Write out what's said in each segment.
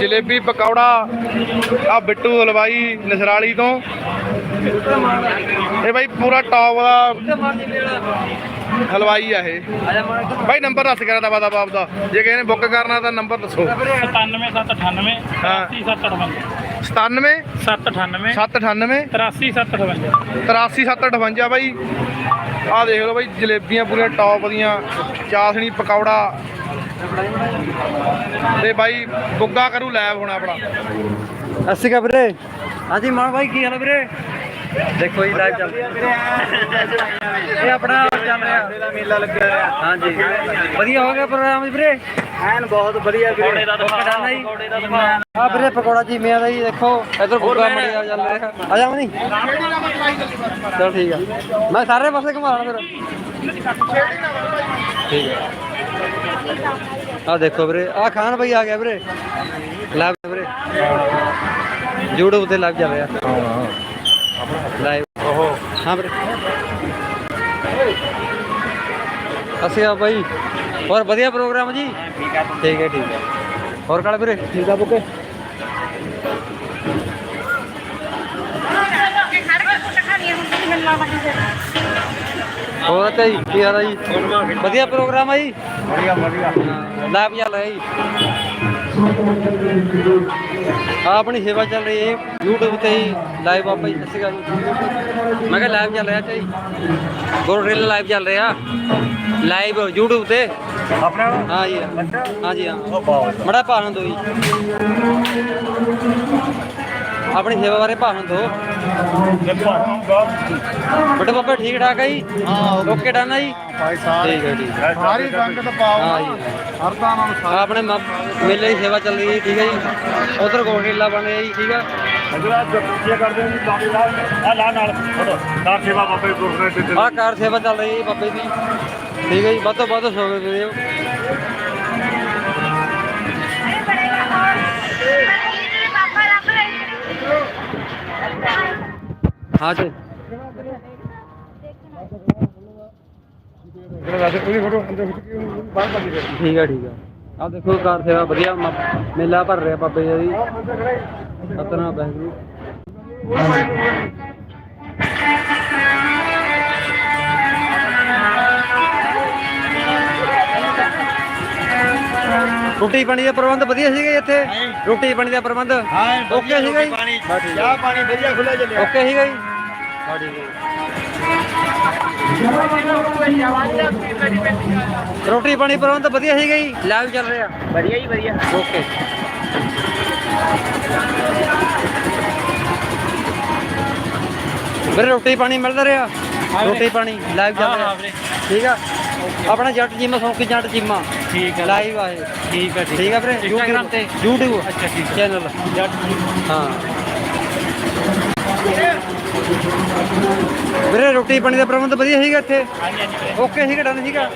ਜਲੇਬੀ ਪਕੌੜਾ ਆ ਬਿੱਟੂ ਹਲਵਾਈ ਨਸਰਾਲੀ ਤੋਂ। ਇਹ ਬਾਈ ਪੂਰਾ ਟੌਪ ਦਾ ਹਲਵਾਈ ਆ ਇਹ। ਬਾਈ ਨੰਬਰ ਦੱਸ ਕਰਾ ਦਾ ਬਾਪ ਦਾ ਜੇ ਕਿਸੇ ਨੇ ਬੁੱਕ ਕਰਨਾ ਤਾਂ ਨੰਬਰ ਦੱਸੋ। 97798 ਹਾਂ। 83758 97 798 798 83758 83758 ਬਾਈ। ਆਹ ਦੇਖ ਲਓ ਬਾਈ ਜਲੇਬੀਆਂ ਪੂਰੀਆਂ ਟੌਪ ਦੀਆਂ। ਚਾਸਣੀ ਪਕੌੜਾ ਤੇ ਬਾਈ ਬੁੱਗਾ ਕਰੂ ਲੈਬ ਹੁਣ ਆਪਣਾ। ਅਸੀਂ ਕਾ ਵੀਰੇ। ਹਾਂਜੀ ਮਾਨ ਭਾਈ ਕੀ ਹਾਲ ਹੈ ਵੀਰੇ? ਦੇਖੋ ਜੀ ਲਾਈਵ ਚੱਲ ਇਹ ਆਪਣਾ ਚੱਲ ਰਿਹਾ। ਮੇਲਾ ਲੱਗਿਆ ਹੋਇਆ ਹਾਂਜੀ। ਵਧੀਆ ਹੋ ਗਿਆ ਪ੍ਰੋਗਰਾਮ ਜੀ ਵੀਰੇ? ਐਨ ਬਹੁਤ ਵਧੀਆ ਵੀਰੇ। ਪਕੌੜਾ ਜੀ ਆ ਵੀਰੇ ਪਕੌੜਾ ਜੀ ਮਿਆਂ ਦਾ ਜੀ ਦੇਖੋ। ਇਧਰ ਬੁੱਗਾ ਮੜਿਆ ਚੱਲ ਰਿਹਾ। ਆ ਜਾ ਮਨੀ। ਚਲ ਠੀਕ ਆ। ਮੈਂ ਸਾਰੇ ਪਾਸੇ ਘੁਮਾ ਲਾਂ ਫਿਰ। ਠੀਕ ਹੈ ਆ ਦੇਖੋ ਵੀਰੇ ਆ ਖਾਨ ਭਾਈ ਆ ਗਿਆ ਵੀਰੇ। ਲਾਈਵ ਵੀਰੇ। YouTube ਤੇ ਲੱਗ ਜਾ ਰਿਹਾ ਲਾਈਵ ਓਹੋ ਹਾਂ ਵੀਰੇ। ਅਸੀਂ ਆ ਭਾਈ ਹੋਰ ਵਧੀਆ ਪ੍ਰੋਗਰਾਮ ਜੀ? ਠੀਕ ਹੈ ਠੀਕ ਹੈ। ਠੀਕ ਹੈ ਹੋਰ ਕਾਲ ਵੀਰੇ? ਠੀਕ ਆ ਬੁਕੇ? ਹੋਰ ਤਾਂ ਜੀ ਕੀ ਹਾਲ ਆ ਜੀ? ਵਧੀਆ ਪ੍ਰੋਗਰਾਮ ਆ ਜੀ? ਵਧੀਆ ਵਧੀਆ। ਲਾਈਵ ਚੱਲ ਰਿਹਾ ਜੀ। ਆ ਆਪਣੀ ਸੇਵਾ ਚੱਲ ਰਹੀ ਹੈ YouTube ਤੇ ਹੀ ਲਾਈਵ ਆਪਾਂ ਜੀ ਅਕਾਲ ਜੀ। ਮੈਂ ਕਿਹਾ ਲਾਈਵ ਚੱਲ ਰਿਹਾ ਚਾਹੀ ਗੋਰੇਲ ਲਾਈਵ ਚੱਲ ਰਿਹਾ। ਲਾਈਵ YouTube ਤੇ। ਆਪਣਾ? ਹਾਂ ਜੀ ਹਾਂ। ਜੀ ਹਾਂ। ਮੜਾ ਭਾਣ ਦੋ ਜੀ। ਆਪਣੀ ਸੇਵਾ ਬਾਰੇ ਭਾਣ ਦੋ। ਬਟੇ ਬਾਬਾ ਠੀਕ ਠਾਕ ਹੈ ਜੀ? ਹਾਂ ਓਕੇ। ਡਨ ਹੈ ਜੀ? ਭਾਈ ਠੀਕ ਹੈ ਠੀਕ ਹੈ ਸਾਰੀ ਸੰਗਤ ਹਾਂ ਪਾਓ ਜੀ ਹਰਦਾ ਨਾਲ ਆਹ ਆਪਣੇ ਮੇਲੇ ਦੀ ਸੇਵਾ ਚੱਲ ਰਹੀ ਹੈ ਠੀਕ ਹੈ ਜੀ? ਉਧਰ ਗੋਰੇਲਾ ਬਣ ਰਿਹਾ ਜੀ ਠੀਕ ਹੈ ਅਗਲਾ ਕੀ ਕਰਦੇ ਨੇ ਬਾਬੇ ਦਾ ਆ ਲਾ ਨਾਲ। ਦਾਰ ਸੇਵਾ ਬਾਬੇ ਗੁਰਦੁਆਰੇ ਤੇ ਆਹ ਕਾਰ ਸੇਵਾ ਚੱਲ ਰਹੀ ਹੈ ਬਾਬੇ ਦੀ। ਠੀਕ ਹੈ ਜੀ ਵੱਧ ਤੋਂ ਵੱਧ ਸੋਵੇ ਵੀਰੇ ਹਾਂ ਜੀ ਠੀਕ ਹੈ ਠੀਕ ਹੈ ਆਹ ਦੇਖੋ ਕਾਰ ਸੇਵਾ ਵਧੀਆ ਮ- ਮੇਲਾ ਭਰ ਰਿਹਾ ਬਾਬੇ ਜੀ ਸਤਨਾਮ ਵਾਹਿਗੁਰੂ। ਰੋਟੀ ਪਾਣੀ ਦਾ ਪ੍ਰਬੰਧ ਵਧੀਆ ਸੀਗਾ ਜੀ ਇੱਥੇ? ਰੋਟੀ ਪਾਣੀ ਦਾ ਪ੍ਰਬੰਧ? ਓਕੇ ਸੀਗਾ ਜੀ? ਚਾਹ ਪਾਣੀ ਵਧੀਆ ਖੁੱਲਾ ਚੱਲਿਆ। ਓਕੇ ਸੀਗਾ ਜੀ? ਰੋਟੀ ਪਾਣੀ ਪ੍ਰਬੰਧ ਵਧੀਆ ਸੀਗਾ ਜੀ ਲਾਈਵ ਚੱਲ ਰਿਹਾ ਵਧੀਆ ਜੀ ਵਧੀਆ ਓਕੇ ਵੀਰੇ ਰੋਟੀ ਪਾਣੀ ਮਿਲਦਾ ਰਿਹਾ ਰੋਟੀ ਪਾਣੀ ਲਾਈਵ ਚੱਲ ਰਿਹਾ ਠੀਕ ਆ ਆਪਣਾ ਜੱਟ ਜਿਮਾ ਸੌਂਕੀ ਜੱਟ ਜਿਮਾ ਠੀਕ ਹੈ ਲਾਈਵ ਆ ਇਹ ਠੀਕ ਹੈ ਠੀਕ ਆ ਵੀਰੇ Instagram ਤੇ YouTube ਅੱਛਾ ਠੀਕ ਚੈਨਲ ਹਾਂ ਵੀਰੇ ਰੋਟੀ ਪਾਣੀ ਦਾ ਪ੍ਰਬੰਧ ਵਧੀਆ ਸੀਗਾ ਇੱਥੇ? ਹਾਂਜੀ ਹਾਂਜੀ ਓਕੇ ਸੀਗਾ ਡਨ ਸੀਗਾ?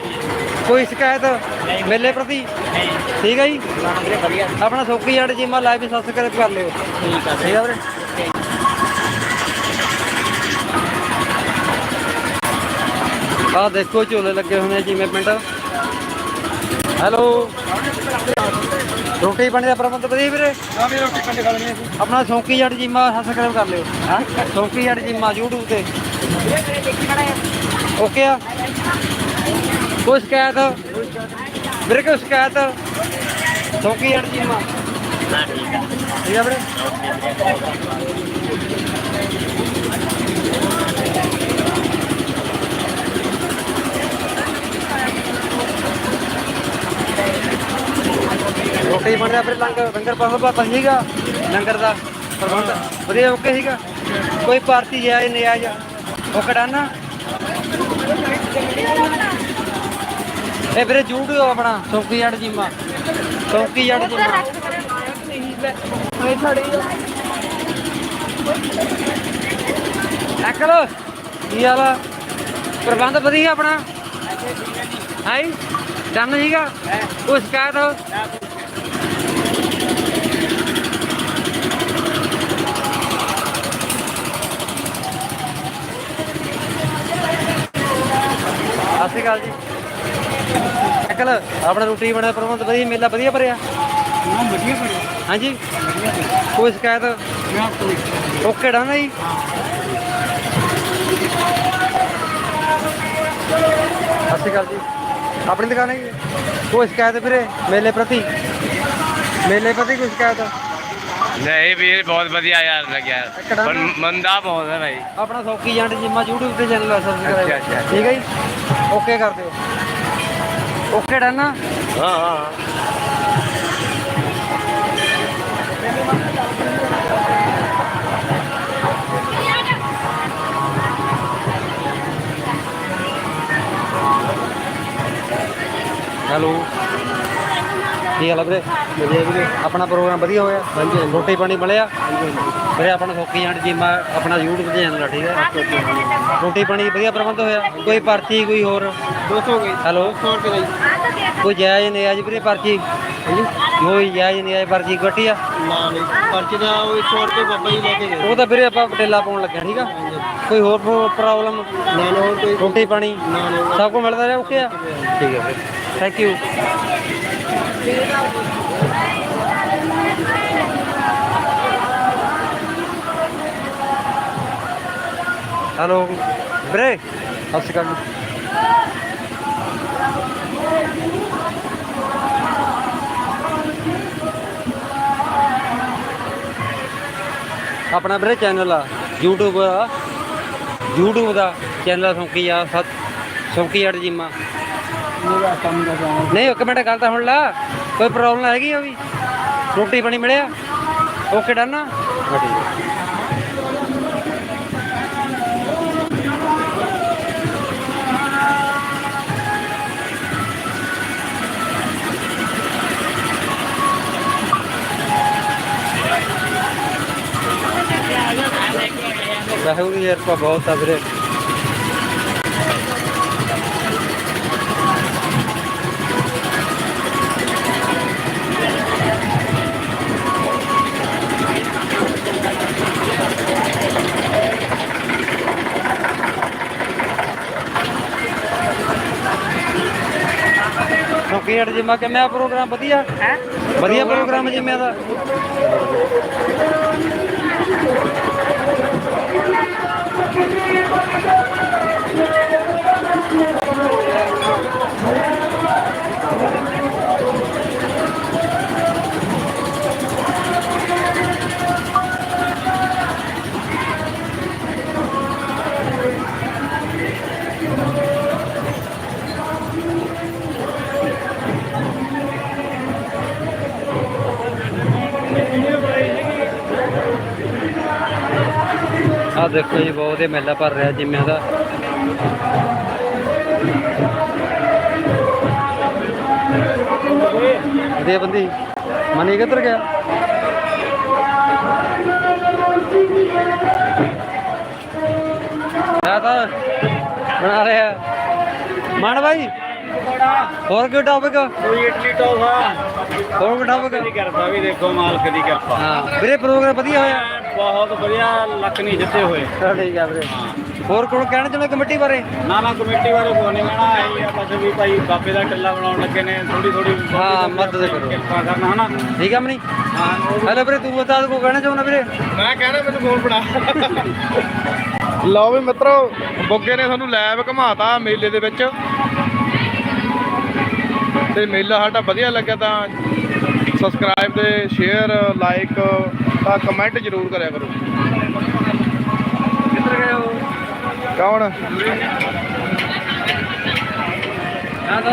ਕੋਈ ਸ਼ਿਕਾਇਤ ਮੇਲੇ ਪ੍ਰਤੀ? ਠੀਕ ਹੈ ਜੀ? ਆਪਣਾ ਸੌਕੀ ਜੱਟ ਜਿਮਾ ਲਾਈਵ ਸਬਸਕ੍ਰਾਈਬ ਕਰ ਲਿਓ। ਠੀਕ ਹੈ ਠੀਕ ਆ ਵੀਰੇ? ਆਹ ਦੇਖੋ ਝੋਲੇ ਲੱਗੇ ਹੋਏ ਨੇ ਜਿਵੇਂ ਪਿੰਡ। ਹੈਲੋ? ਰੋਟੀ ਪਾਣੀ ਦਾ ਪ੍ਰਬੰਧ ਵਧੀਆ ਵੀਰੇ? ਆ ਵੀ ਰੋਟੀ ਕੰਡੇ ਖਾ ਲੈਣੀ ਆਪਣਾ ਸੌਂਕੀ ਜੱਟ ਜਿਮਾ ਸਬਸਕ੍ਰਾਈਬ ਕਰ ਲਿਓ ਹਾਂ? ਸੌਂਕੀ ਜੱਟ ਜਿਮਾ YouTube ਤੇ। ਓਕੇ ਆ? ਕੋਈ ਸ਼ਿਕਾਇਤ? ਵੀਰੇ ਕੋਈ ਸ਼ਿਕਾਇਤ? ਸੌਂਕੀ ਜੱਟ ਜਿਮਾ ਠੀਕ ਆ ਵੀਰੇ? ਰੋਟੀ ਬਣ ਰਿਹਾ ਫਿਰ ਲੰਗਰ ਲੰਗਰ ਪਾਸ ਬਾਤ ਸੀਗਾ ਲੰਗਰ ਦਾ ਪ੍ਰਬੰਧ ਵਧੀਆ ਓਕੇ ਸੀਗਾ। ਕੋਈ ਪਾਰਟੀ ਜਾਇ ਨਹੀਂ ਆ ਜਾ ਉਹ ਕਢਾਨਾ। ਇਹ ਵੀਰੇ YouTube ਆਪਣਾ ਸੌਂਕੀ ਜੱਟ ਜੀਮਾ। ਸੌਂਕੀ ਜੱਟ ਜੀਮਾ। ਅਕਲ ਕੀ ਹਾਲ ਆ? ਪ੍ਰਬੰਧ ਵਧੀਆ ਆਪਣਾ? ਹੈ ਡਨ ਸੀਗਾ? ਕੋਈ ਸ਼ਿਕਾਇਤ ਸਤਿ ਸ਼੍ਰੀ ਅਕਾਲ ਜੀ। ਅੰਕਲ ਆਪਣਾ ਰੋਟੀ ਬਣਾ ਪ੍ਰਬੰਧ ਵਧੀਆ ਮੇਲਾ ਵਧੀਆ ਭਰਿਆ? ਵਧੀਆ ਹਾਂਜੀ? ਕੋਈ ਸ਼ਿਕਾਇਤ? ਓਕੇ ਡਾ ਨਾ ਜੀ। ਸਤਿ ਸ਼੍ਰੀ ਅਕਾਲ ਜੀ। ਆਪਣੀ ਦੁਕਾਨ ਹੈ? ਕੋਈ ਸ਼ਿਕਾਇਤ ਵੀਰੇ ਮੇਲੇ ਪ੍ਰਤੀ? ਮੇਲੇ ਪ੍ਰਤੀ ਕੋਈ ਸ਼ਿਕਾਇਤ? ਨਹੀਂ ਵੀਰ ਬਹੁਤ ਵਧੀਆ ਯਾਰ ਲੱਗਿਆ। ਪਰ ਮੰਦਾ ਬਹੁਤ ਹੈ ਭਾਈ। ਆਪਣਾ ਸੌਕੀ ਜੰਟ ਜਿੰਮਾ YouTube ਤੇ ਚੈਨਲ ਹੈ ਸਬਸਕ੍ਰਾਈਬ। ਠੀਕ ਹੈ ਜੀ? ਓਕੇ ਕਰ ਦਿਓ। Okay done? ਨਾ ਹਾਂ ਹਾਂ। ਹੈਲੋ। ਕੀ ਹਾਲ ਆ ਵੀਰੇ ਵਧੀਆ। ਵੀਰੇ ਆਪਣਾ ਪ੍ਰੋਗਰਾਮ ਵਧੀਆ ਹੋਇਆ। ਹਾਂਜੀ ਰੋਟੀ ਪਾਣੀ ਮਿਲਿਆ। ਵੀਰੇ ਆਪਣਾ ਸੌਕੀ ਜੰਟ ਜਿੰਮਾ ਆਪਣਾ YouTube ਤੇ ਚੈਨਲ ਆ ਠੀਕ ਹੈ ਰੋਟੀ ਪਾਣੀ ਵਧੀਆ ਪ੍ਰਬੰਧ ਹੋਇਆ। ਕੋਈ ਪਰਚੀ ਕੋਈ ਹੋਰ? 200 ਗਈ ਹੈਲੋ? 100 ਰੁਪਏ ਕੋਈ ਜਾਇਜ਼ ਨਹੀਂ ਆਜ ਵੀਰੇ ਪਰਚੀ? ਕੋਈ ਜਾਇਜ਼ ਨਹੀਂ ਆਜ ਪਰਚੀ ਕੱਟੀ ਆ ਨਾ। ਨਹੀਂ ਪਰਚੀ ਦਾ ਉਹ 100 ਰੁਪਏ ਬਾਬਾ ਜੀ ਲੈ ਕੇ ਗਏ। ਉਹ ਤਾਂ ਵੀਰੇ ਆਪਾਂ ਪਟੇਲਾ ਪਾਉਣ ਲੱਗਿਆ ਠੀਕ ਆ? ਕੋਈ ਹੋਰ ਪ੍ਰੋਬਲਮ ਨਾ ਨਾ ਕੋਈ। ਰੋਟੀ ਪਾਣੀ? ਨਾ ਨਾ ਸਭ ਕੁਝ ਮਿਲਦਾ ਰਿਹਾ ਓਕੇ ਆ? ਠੀਕ ਹੈ ਵੀਰੇ ਥੈਂਕ ਯੂ ਹੈਲੋ ਵੀਰੇ ਸਤਿ ਸ਼੍ਰੀ ਅਕਾਲ ਆਪਣਾ ਵੀਰੇ ਚੈਨਲ ਆ YouTube ਆ YouTube ਦਾ ਚੈਨਲ ਸੌਂਕੀ ਆ ਸਤ ਸੌਂਕੀ ਅੜ ਜੀਮਾ ਨਹੀਂ, ਇੱਕ ਮਿੰਟ, ਗੱਲ ਤਾਂ ਹੁਣ ਲਾ। ਕੋਈ ਪ੍ਰੋਬਲਮ ਹੈਗੀ ਆ ਵੀ? ਰੋਟੀ ਪਾਣੀ ਮਿਲਿਆ? ਓਕੇ ਡਨ ਨਾ ਵਾਹਿਗੁਰੂ ਜੀ, ਕਿਰਪਾ ਬਹੁਤ ਆ ਵੀਰੇ। ਜਿਮਾ ਕਿਵੇਂ ਪ੍ਰੋਗਰਾਮ ਵਧੀਆ? ਹੈ? ਵਧੀਆ ਪ੍ਰੋਗਰਾਮ ਜਿਮੇ ਦਾ? ਆ ਦੇਖੋ ਜੀ ਬਹੁਤ ਹੀ ਮੇਲਾ ਭਰ ਰਿਹਾ ਜਿੰਮਿਆਂ ਦਾ। ਦੇ ਬੰਦੀ। ਮਨੀ ਕਿੱਧਰ ਗਿਆ? ਆ ਤਾਂ ਬਣਾ ਰਿਹਾ। ਮਨ ਭਾਈ ਹੋਰ ਕੋਈ ਟੌਪਿਕ ਕੋਈ ਇਡਲੀ ਟੋਫਾ। ਹੋਰ ਕੋਈ ਟੌਪਿਕ ਦੀ ਕਿਰਪਾ ਵੀ ਦੇਖੋ ਮਾਲਕ ਦੀ ਕਿਰਪਾ। ਹਾਂ ਵੀਰੇ ਪ੍ਰੋਗਰਾਮ ਵਧੀਆ ਹੋਇਆ। ਬਹੁਤ ਵਧੀਆ ਲੱਕ ਨਹੀਂ ਜਿੱਤੇ ਹੋਏ। ਚਲੋ ਠੀਕ ਆ ਵੀਰੇ। ਹੋਰ ਕੋਣ ਕਹਿਣਾ ਚਾਹੁੰਦੇ ਕਮੇਟੀ ਬਾਰੇ? ਨਾ ਨਾ ਕਮੇਟੀ ਬਾਰੇ ਕੋਈ ਨਹੀਂ ਕਹਿਣਾ। ਆਈ ਆ ਬਸ ਵੀ ਭਾਈ ਬਾਬੇ ਦਾ ਟੱਲਾ ਬਣਾਉਣ ਲੱਗੇ ਨੇ ਥੋੜੀ ਥੋੜੀ ਹਾਂ, ਮਦਦ ਕਰੋ। ਕਿਰਪਾ ਕਰਨਾ ਹਨਾ ਠੀਕ ਆ ਮਨੀ ਹਾਂ ਹੈਲੋ ਵੀਰੇ ਤੂੰ ਬਤਾ ਕੋ ਕਹਿਣਾ ਚਾਹੁੰਦਾ ਵੀਰੇ? ਮੈਂ ਕਹਿਣਾ ਮੈਨੂੰ ਫੋਨ ਫੜਾ। ਲਓ ਵੀ ਮਿੱਤਰੋ ਬੁੱਗੇ ਨੇ ਸਾਨੂੰ ਲੈਬ ਘਮਾਤਾ ਮੇਲੇ ਦੇ ਵਿੱਚ। ਤੇ ਮੇਲਾ ਸਾਡਾ ਵਧੀਆ ਲੱਗਿਆ ਤਾਂ ਸਬਸਕ੍ਰਾਈਬ ਤੇ ਸ਼ੇਅਰ ਲਾਈਕ ਤਾਂ ਕਮੈਂਟ ਜ਼ਰੂਰ ਕਰਿਆ ਕਰੋ। ਕਿੱਧਰ ਗਏ ਹੋ? ਕੌਣ?